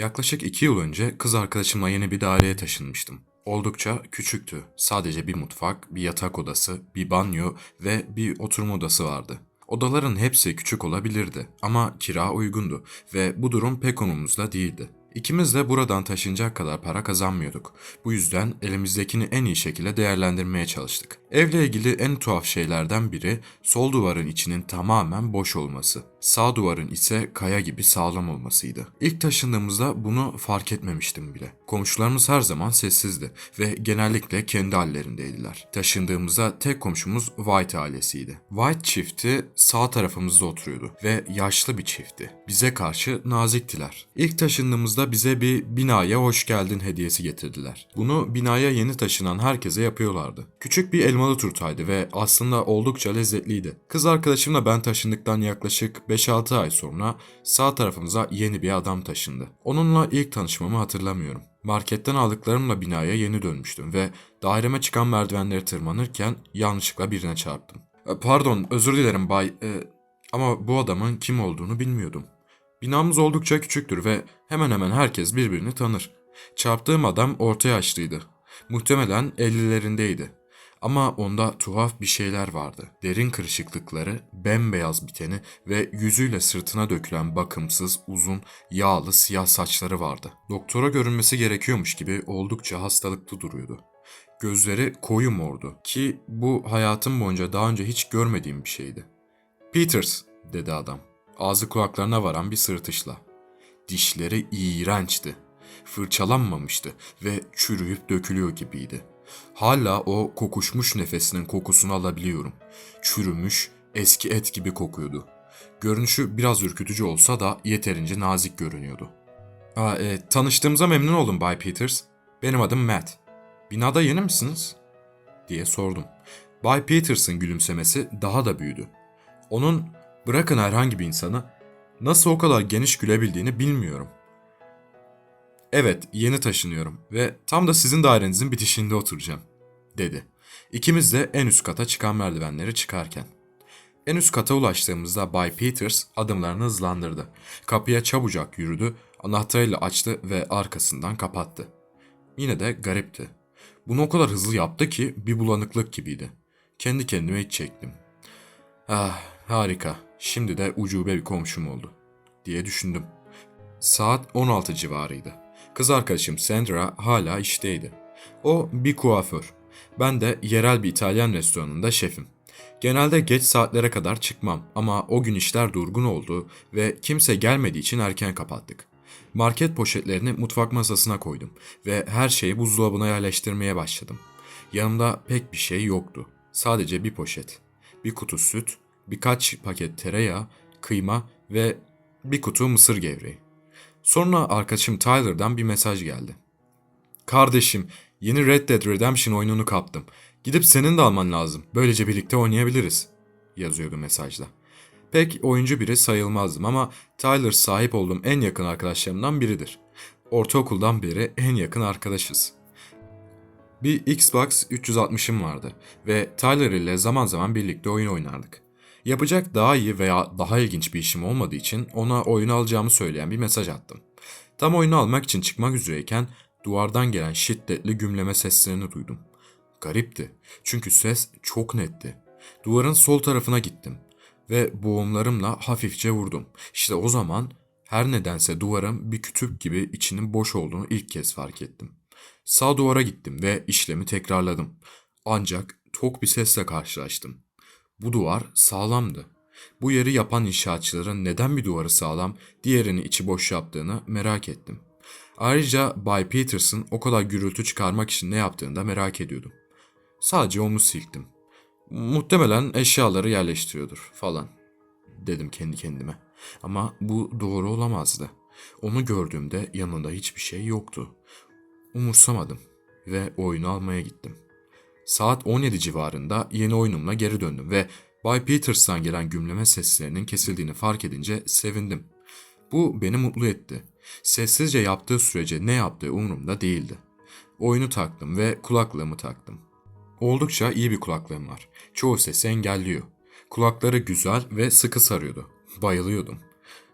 Yaklaşık iki yıl önce kız arkadaşımla yeni bir daireye taşınmıştım. Oldukça küçüktü. Sadece bir mutfak, bir yatak odası, bir banyo ve bir oturma odası vardı. Odaların hepsi küçük olabilirdi ama kira uygundu ve bu durum pek umurumuzda değildi. İkimiz de buradan taşınacak kadar para kazanmıyorduk. Bu yüzden elimizdekini en iyi şekilde değerlendirmeye çalıştık. Evle ilgili en tuhaf şeylerden biri sol duvarın içinin tamamen boş olması. Sağ duvarın ise kaya gibi sağlam olmasıydı. İlk taşındığımızda bunu fark etmemiştim bile. Komşularımız her zaman sessizdi ve genellikle kendi hallerindeydiler. Taşındığımızda tek komşumuz White ailesiydi. White çifti sağ tarafımızda oturuyordu ve yaşlı bir çiftti. Bize karşı naziktiler. İlk taşındığımızda bize bir binaya hoş geldin hediyesi getirdiler. Bunu binaya yeni taşınan herkese yapıyorlardı. Küçük bir elmalı turtaydı ve aslında oldukça lezzetliydi. Kız arkadaşımla ben taşındıktan yaklaşık 5-6 ay sonra sağ tarafımıza yeni bir adam taşındı. Onunla ilk tanışmamı hatırlamıyorum. Marketten aldıklarımla binaya yeni dönmüştüm ve daireme çıkan merdivenleri tırmanırken yanlışlıkla birine çarptım. E, Pardon, özür dilerim bay e, ama bu adamın kim olduğunu bilmiyordum. Binamız oldukça küçüktür ve hemen hemen herkes birbirini tanır. Çarptığım adam orta yaşlıydı. Muhtemelen 50'lerindeydi. Ama onda tuhaf bir şeyler vardı. Derin kırışıklıkları, bembeyaz biteni ve yüzüyle sırtına dökülen bakımsız, uzun, yağlı siyah saçları vardı. Doktora görünmesi gerekiyormuş gibi oldukça hastalıklı duruyordu. Gözleri koyu mordu ki bu hayatım boyunca daha önce hiç görmediğim bir şeydi. Peters, dedi adam. Ağzı kulaklarına varan bir sırıtışla. Dişleri iğrençti. Fırçalanmamıştı ve çürüyüp dökülüyor gibiydi. Hala o kokuşmuş nefesinin kokusunu alabiliyorum. Çürümüş, eski et gibi kokuyordu. Görünüşü biraz ürkütücü olsa da yeterince nazik görünüyordu. Aa, e, tanıştığımıza memnun oldum Bay Peters. Benim adım Matt. Binada yeni misiniz? diye sordum. Bay Peters'ın gülümsemesi daha da büyüdü. Onun bırakın herhangi bir insanı nasıl o kadar geniş gülebildiğini bilmiyorum. Evet, yeni taşınıyorum ve tam da sizin dairenizin bitişinde oturacağım, dedi. İkimiz de en üst kata çıkan merdivenleri çıkarken. En üst kata ulaştığımızda Bay Peters adımlarını hızlandırdı. Kapıya çabucak yürüdü, anahtarıyla açtı ve arkasından kapattı. Yine de garipti. Bunu o kadar hızlı yaptı ki bir bulanıklık gibiydi. Kendi kendime iç çektim. Ah harika. Şimdi de ucube bir komşum oldu. Diye düşündüm. Saat 16 civarıydı. Kız arkadaşım Sandra hala işteydi. O bir kuaför. Ben de yerel bir İtalyan restoranında şefim. Genelde geç saatlere kadar çıkmam ama o gün işler durgun oldu ve kimse gelmediği için erken kapattık. Market poşetlerini mutfak masasına koydum ve her şeyi buzdolabına yerleştirmeye başladım. Yanımda pek bir şey yoktu. Sadece bir poşet, bir kutu süt, birkaç paket tereyağı, kıyma ve bir kutu mısır gevreği. Sonra arkadaşım Tyler'dan bir mesaj geldi. Kardeşim, yeni Red Dead Redemption oyununu kaptım. Gidip senin de alman lazım. Böylece birlikte oynayabiliriz. Yazıyordu mesajda. Pek oyuncu biri sayılmazdım ama Tyler sahip olduğum en yakın arkadaşlarımdan biridir. Ortaokuldan beri en yakın arkadaşız. Bir Xbox 360'ım vardı ve Tyler ile zaman zaman birlikte oyun oynardık. Yapacak daha iyi veya daha ilginç bir işim olmadığı için ona oyunu alacağımı söyleyen bir mesaj attım. Tam oyunu almak için çıkmak üzereyken duvardan gelen şiddetli gümleme seslerini duydum. Garipti çünkü ses çok netti. Duvarın sol tarafına gittim ve boğumlarımla hafifçe vurdum. İşte o zaman her nedense duvarın bir kütük gibi içinin boş olduğunu ilk kez fark ettim. Sağ duvara gittim ve işlemi tekrarladım. Ancak tok bir sesle karşılaştım. Bu duvar sağlamdı. Bu yeri yapan inşaatçıların neden bir duvarı sağlam, diğerini içi boş yaptığını merak ettim. Ayrıca Bay Peterson o kadar gürültü çıkarmak için ne yaptığını da merak ediyordum. Sadece omuz silktim. Muhtemelen eşyaları yerleştiriyordur falan dedim kendi kendime. Ama bu doğru olamazdı. Onu gördüğümde yanında hiçbir şey yoktu. Umursamadım ve oyunu almaya gittim. Saat 17 civarında yeni oyunumla geri döndüm ve Bay Peters'tan gelen gümleme seslerinin kesildiğini fark edince sevindim. Bu beni mutlu etti. Sessizce yaptığı sürece ne yaptığı umurumda değildi. Oyunu taktım ve kulaklığımı taktım. Oldukça iyi bir kulaklığım var. Çoğu sesi engelliyor. Kulakları güzel ve sıkı sarıyordu. Bayılıyordum.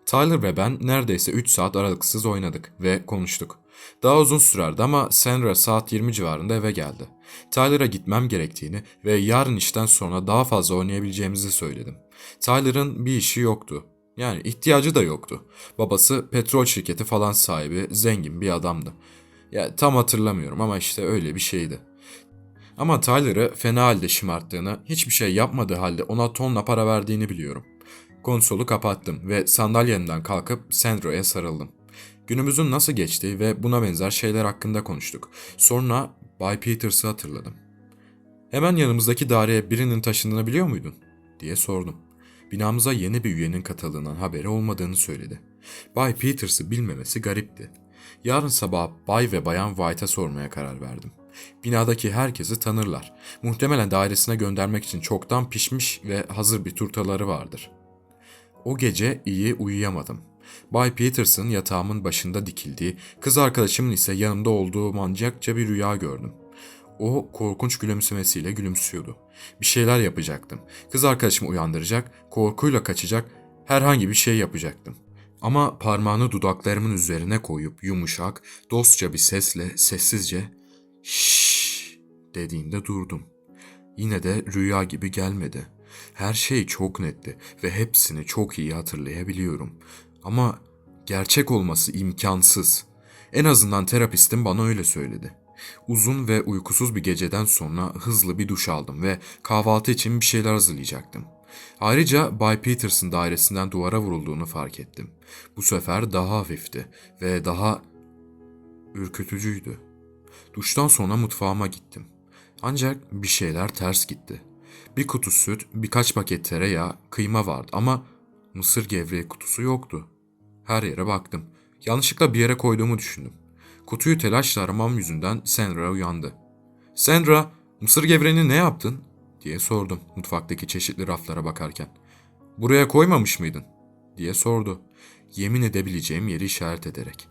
Tyler ve ben neredeyse 3 saat aralıksız oynadık ve konuştuk. Daha uzun sürerdi ama Sandra saat 20 civarında eve geldi. Tyler'a gitmem gerektiğini ve yarın işten sonra daha fazla oynayabileceğimizi söyledim. Tyler'ın bir işi yoktu. Yani ihtiyacı da yoktu. Babası petrol şirketi falan sahibi, zengin bir adamdı. Ya tam hatırlamıyorum ama işte öyle bir şeydi. Ama Tyler'ı fena halde şımarttığını, hiçbir şey yapmadığı halde ona tonla para verdiğini biliyorum. Konsolu kapattım ve sandalyemden kalkıp Sandra'ya sarıldım. Günümüzün nasıl geçtiği ve buna benzer şeyler hakkında konuştuk. Sonra Bay Peters'ı hatırladım. Hemen yanımızdaki daireye birinin taşındığını biliyor muydun? diye sordum. Binamıza yeni bir üyenin katıldığından haberi olmadığını söyledi. Bay Peters'ı bilmemesi garipti. Yarın sabah Bay ve Bayan White'a sormaya karar verdim. Binadaki herkesi tanırlar. Muhtemelen dairesine göndermek için çoktan pişmiş ve hazır bir turtaları vardır. O gece iyi uyuyamadım. Bay Peterson yatağımın başında dikildiği, kız arkadaşımın ise yanımda olduğu manyakça bir rüya gördüm. O korkunç gülümsemesiyle gülümsüyordu. Bir şeyler yapacaktım. Kız arkadaşımı uyandıracak, korkuyla kaçacak, herhangi bir şey yapacaktım. Ama parmağını dudaklarımın üzerine koyup yumuşak, dostça bir sesle sessizce "Şşş" dediğinde durdum. Yine de rüya gibi gelmedi. Her şey çok netti ve hepsini çok iyi hatırlayabiliyorum. Ama gerçek olması imkansız. En azından terapistim bana öyle söyledi. Uzun ve uykusuz bir geceden sonra hızlı bir duş aldım ve kahvaltı için bir şeyler hazırlayacaktım. Ayrıca Bay Peterson dairesinden duvara vurulduğunu fark ettim. Bu sefer daha hafifti ve daha ürkütücüydü. Duştan sonra mutfağıma gittim. Ancak bir şeyler ters gitti. Bir kutu süt, birkaç paket tereyağı, kıyma vardı ama mısır gevreği kutusu yoktu. Her yere baktım. Yanlışlıkla bir yere koyduğumu düşündüm. Kutuyu telaşla aramam yüzünden Sandra uyandı. Sandra, mısır gevreğini ne yaptın? diye sordum mutfaktaki çeşitli raflara bakarken. Buraya koymamış mıydın? diye sordu. Yemin edebileceğim yeri işaret ederek.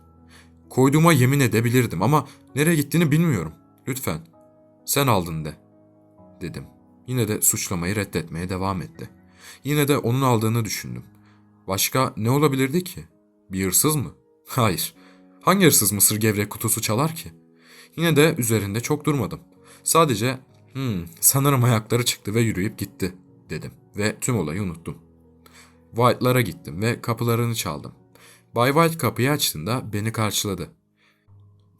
Koyduğuma yemin edebilirdim ama nereye gittiğini bilmiyorum. Lütfen. Sen aldın de. Dedim. Yine de suçlamayı reddetmeye devam etti. Yine de onun aldığını düşündüm. Başka ne olabilirdi ki? Bir hırsız mı? Hayır. Hangi hırsız mısır gevrek kutusu çalar ki? Yine de üzerinde çok durmadım. Sadece hmm, sanırım ayakları çıktı ve yürüyüp gitti dedim ve tüm olayı unuttum. White'lara gittim ve kapılarını çaldım. Bay White kapıyı açtığında beni karşıladı.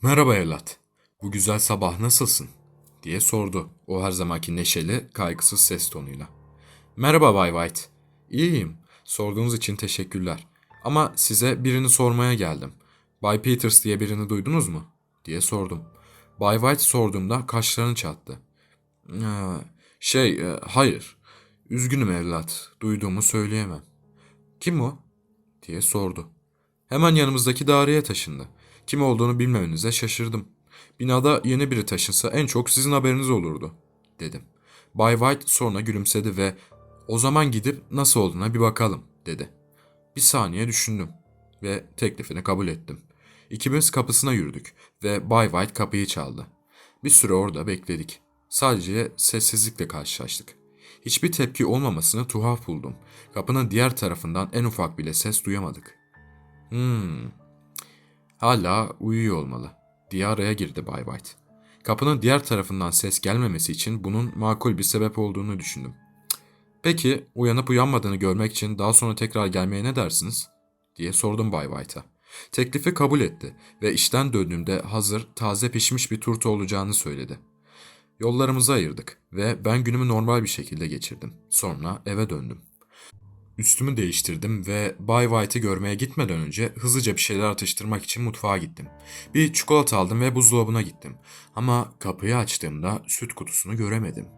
Merhaba evlat. Bu güzel sabah nasılsın? diye sordu. O her zamanki neşeli, kaygısız ses tonuyla. Merhaba Bay White. İyiyim. Sorduğunuz için teşekkürler. Ama size birini sormaya geldim. Bay Peters diye birini duydunuz mu? diye sordum. Bay White sorduğumda kaşlarını çattı. "Ee, şey, e, hayır. Üzgünüm evlat. Duyduğumu söyleyemem. Kim o? diye sordu. Hemen yanımızdaki daireye taşındı. Kim olduğunu bilmemenize şaşırdım. Binada yeni biri taşınsa en çok sizin haberiniz olurdu, dedim. Bay White sonra gülümsedi ve o zaman gidip nasıl olduğuna bir bakalım, dedi. Bir saniye düşündüm ve teklifini kabul ettim. İkimiz kapısına yürüdük ve Bay White kapıyı çaldı. Bir süre orada bekledik. Sadece sessizlikle karşılaştık. Hiçbir tepki olmamasını tuhaf buldum. Kapının diğer tarafından en ufak bile ses duyamadık. Hmm. Hala uyuyor olmalı diye araya girdi Bay White. Kapının diğer tarafından ses gelmemesi için bunun makul bir sebep olduğunu düşündüm. "Cık, Peki uyanıp uyanmadığını görmek için daha sonra tekrar gelmeye ne dersiniz? diye sordum Bay White'a. Teklifi kabul etti ve işten döndüğümde hazır taze pişmiş bir turta olacağını söyledi. Yollarımızı ayırdık ve ben günümü normal bir şekilde geçirdim. Sonra eve döndüm. Üstümü değiştirdim ve Bay White'ı görmeye gitmeden önce hızlıca bir şeyler atıştırmak için mutfağa gittim. Bir çikolata aldım ve buzdolabına gittim. Ama kapıyı açtığımda süt kutusunu göremedim.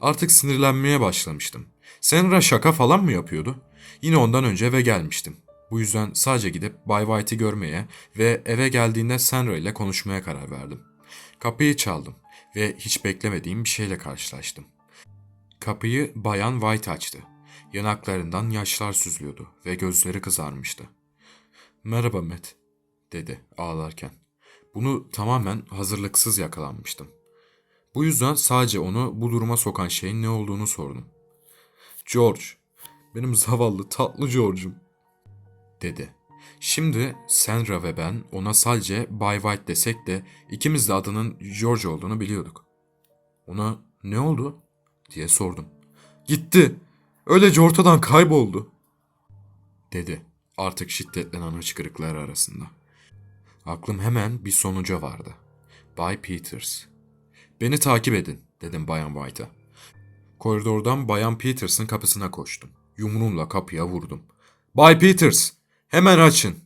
Artık sinirlenmeye başlamıştım. Senra şaka falan mı yapıyordu? Yine ondan önce eve gelmiştim. Bu yüzden sadece gidip Bay White'ı görmeye ve eve geldiğinde Senra ile konuşmaya karar verdim. Kapıyı çaldım ve hiç beklemediğim bir şeyle karşılaştım. Kapıyı Bayan White açtı. Yanaklarından yaşlar süzülüyordu ve gözleri kızarmıştı. Merhaba Matt, dedi ağlarken. Bunu tamamen hazırlıksız yakalanmıştım. Bu yüzden sadece onu bu duruma sokan şeyin ne olduğunu sordum. George, benim zavallı tatlı George'um, dedi. Şimdi Sandra ve ben ona sadece Bay White desek de ikimiz de adının George olduğunu biliyorduk. Ona ne oldu diye sordum. Gitti. Öylece ortadan kayboldu. Dedi artık şiddetlenen hıçkırıklar arasında. Aklım hemen bir sonuca vardı. Bay Peters. Beni takip edin dedim Bayan White'a. Koridordan Bayan Peters'ın kapısına koştum. Yumruğumla kapıya vurdum. Bay Peters! Hemen açın!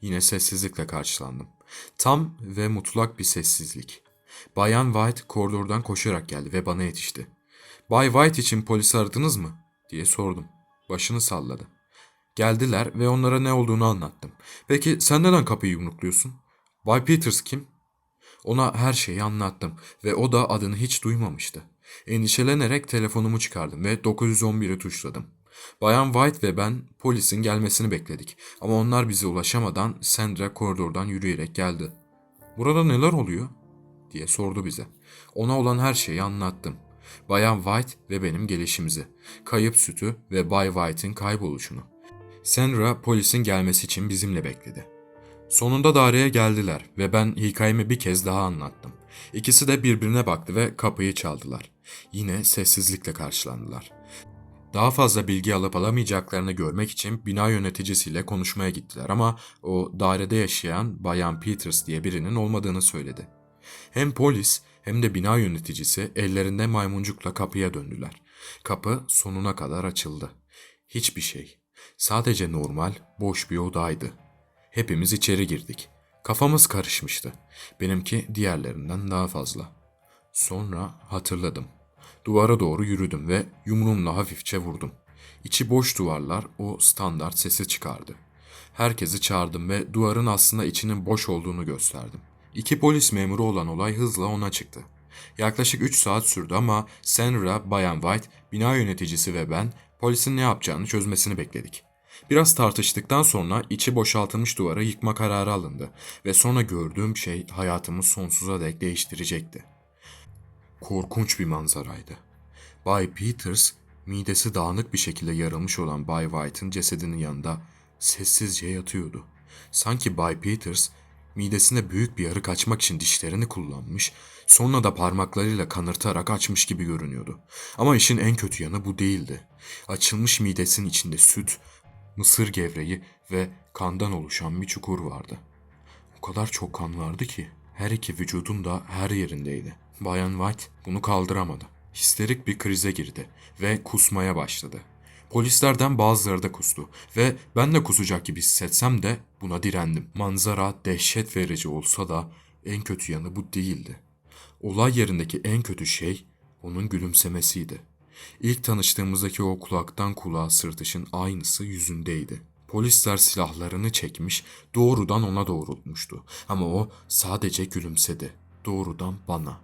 Yine sessizlikle karşılandım. Tam ve mutlak bir sessizlik. Bayan White koridordan koşarak geldi ve bana yetişti. Bay White için polisi aradınız mı? diye sordum. Başını salladı. Geldiler ve onlara ne olduğunu anlattım. Peki sen neden kapıyı yumrukluyorsun? Bay Peters kim? Ona her şeyi anlattım ve o da adını hiç duymamıştı. Endişelenerek telefonumu çıkardım ve 911'i tuşladım. Bayan White ve ben polisin gelmesini bekledik ama onlar bize ulaşamadan Sandra koridordan yürüyerek geldi. Burada neler oluyor? diye sordu bize. Ona olan her şeyi anlattım. Bayan White ve benim gelişimizi, kayıp sütü ve Bay White'in kayboluşunu. Sandra polisin gelmesi için bizimle bekledi. Sonunda daireye geldiler ve ben hikayemi bir kez daha anlattım. İkisi de birbirine baktı ve kapıyı çaldılar. Yine sessizlikle karşılandılar. Daha fazla bilgi alıp alamayacaklarını görmek için bina yöneticisiyle konuşmaya gittiler ama o dairede yaşayan Bayan Peters diye birinin olmadığını söyledi. Hem polis hem de bina yöneticisi ellerinde maymuncukla kapıya döndüler. Kapı sonuna kadar açıldı. Hiçbir şey. Sadece normal, boş bir odaydı. Hepimiz içeri girdik. Kafamız karışmıştı. Benimki diğerlerinden daha fazla. Sonra hatırladım. Duvara doğru yürüdüm ve yumruğumla hafifçe vurdum. İçi boş duvarlar o standart sesi çıkardı. Herkesi çağırdım ve duvarın aslında içinin boş olduğunu gösterdim. İki polis memuru olan olay hızla ona çıktı. Yaklaşık 3 saat sürdü ama Senra, Bayan White, bina yöneticisi ve ben polisin ne yapacağını çözmesini bekledik. Biraz tartıştıktan sonra içi boşaltılmış duvarı yıkma kararı alındı ve sonra gördüğüm şey hayatımı sonsuza dek değiştirecekti. Korkunç bir manzaraydı. Bay Peters, midesi dağınık bir şekilde yarılmış olan Bay White'ın cesedinin yanında sessizce yatıyordu. Sanki Bay Peters, midesine büyük bir yarık açmak için dişlerini kullanmış, sonra da parmaklarıyla kanırtarak açmış gibi görünüyordu. Ama işin en kötü yanı bu değildi. Açılmış midesinin içinde süt, mısır gevreği ve kandan oluşan bir çukur vardı. O kadar çok kan vardı ki her iki vücudun da her yerindeydi. Bayan White bunu kaldıramadı. Histerik bir krize girdi ve kusmaya başladı. Polislerden bazıları da kustu ve ben de kusacak gibi hissetsem de buna direndim. Manzara dehşet verici olsa da en kötü yanı bu değildi. Olay yerindeki en kötü şey onun gülümsemesiydi. İlk tanıştığımızdaki o kulaktan kulağa sırtışın aynısı yüzündeydi. Polisler silahlarını çekmiş, doğrudan ona doğrultmuştu. Ama o sadece gülümsedi. Doğrudan bana.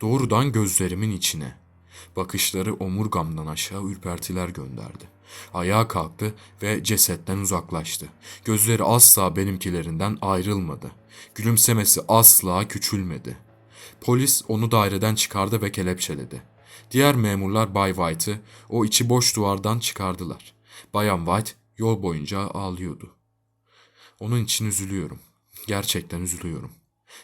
Doğrudan gözlerimin içine. Bakışları omurgamdan aşağı ürpertiler gönderdi. Ayağa kalktı ve cesetten uzaklaştı. Gözleri asla benimkilerinden ayrılmadı. Gülümsemesi asla küçülmedi. Polis onu daireden çıkardı ve kelepçeledi. Diğer memurlar Bay White'ı o içi boş duvardan çıkardılar. Bayan White yol boyunca ağlıyordu. Onun için üzülüyorum. Gerçekten üzülüyorum.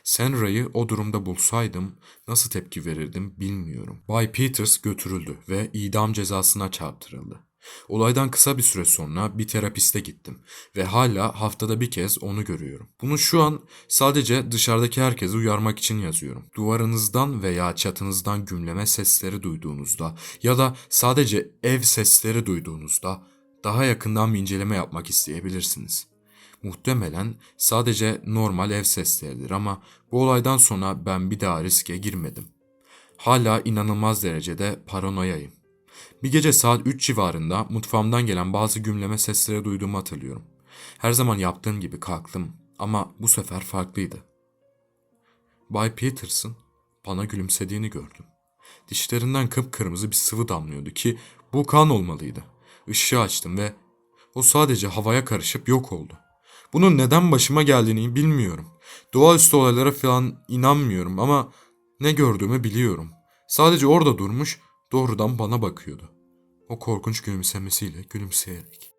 Senra'yı o durumda bulsaydım nasıl tepki verirdim bilmiyorum. Bay Peters götürüldü ve idam cezasına çarptırıldı. Olaydan kısa bir süre sonra bir terapiste gittim ve hala haftada bir kez onu görüyorum. Bunu şu an sadece dışarıdaki herkesi uyarmak için yazıyorum. Duvarınızdan veya çatınızdan gümleme sesleri duyduğunuzda ya da sadece ev sesleri duyduğunuzda daha yakından bir inceleme yapmak isteyebilirsiniz. Muhtemelen sadece normal ev sesleridir ama bu olaydan sonra ben bir daha riske girmedim. Hala inanılmaz derecede paranoyayım. Bir gece saat 3 civarında mutfağımdan gelen bazı gümleme sesleri duyduğumu hatırlıyorum. Her zaman yaptığım gibi kalktım ama bu sefer farklıydı. Bay Peterson bana gülümsediğini gördüm. Dişlerinden kıpkırmızı bir sıvı damlıyordu ki bu kan olmalıydı. Işığı açtım ve o sadece havaya karışıp yok oldu. Bunun neden başıma geldiğini bilmiyorum. Doğaüstü olaylara falan inanmıyorum ama ne gördüğümü biliyorum. Sadece orada durmuş doğrudan bana bakıyordu. O korkunç gülümsemesiyle gülümseyerek.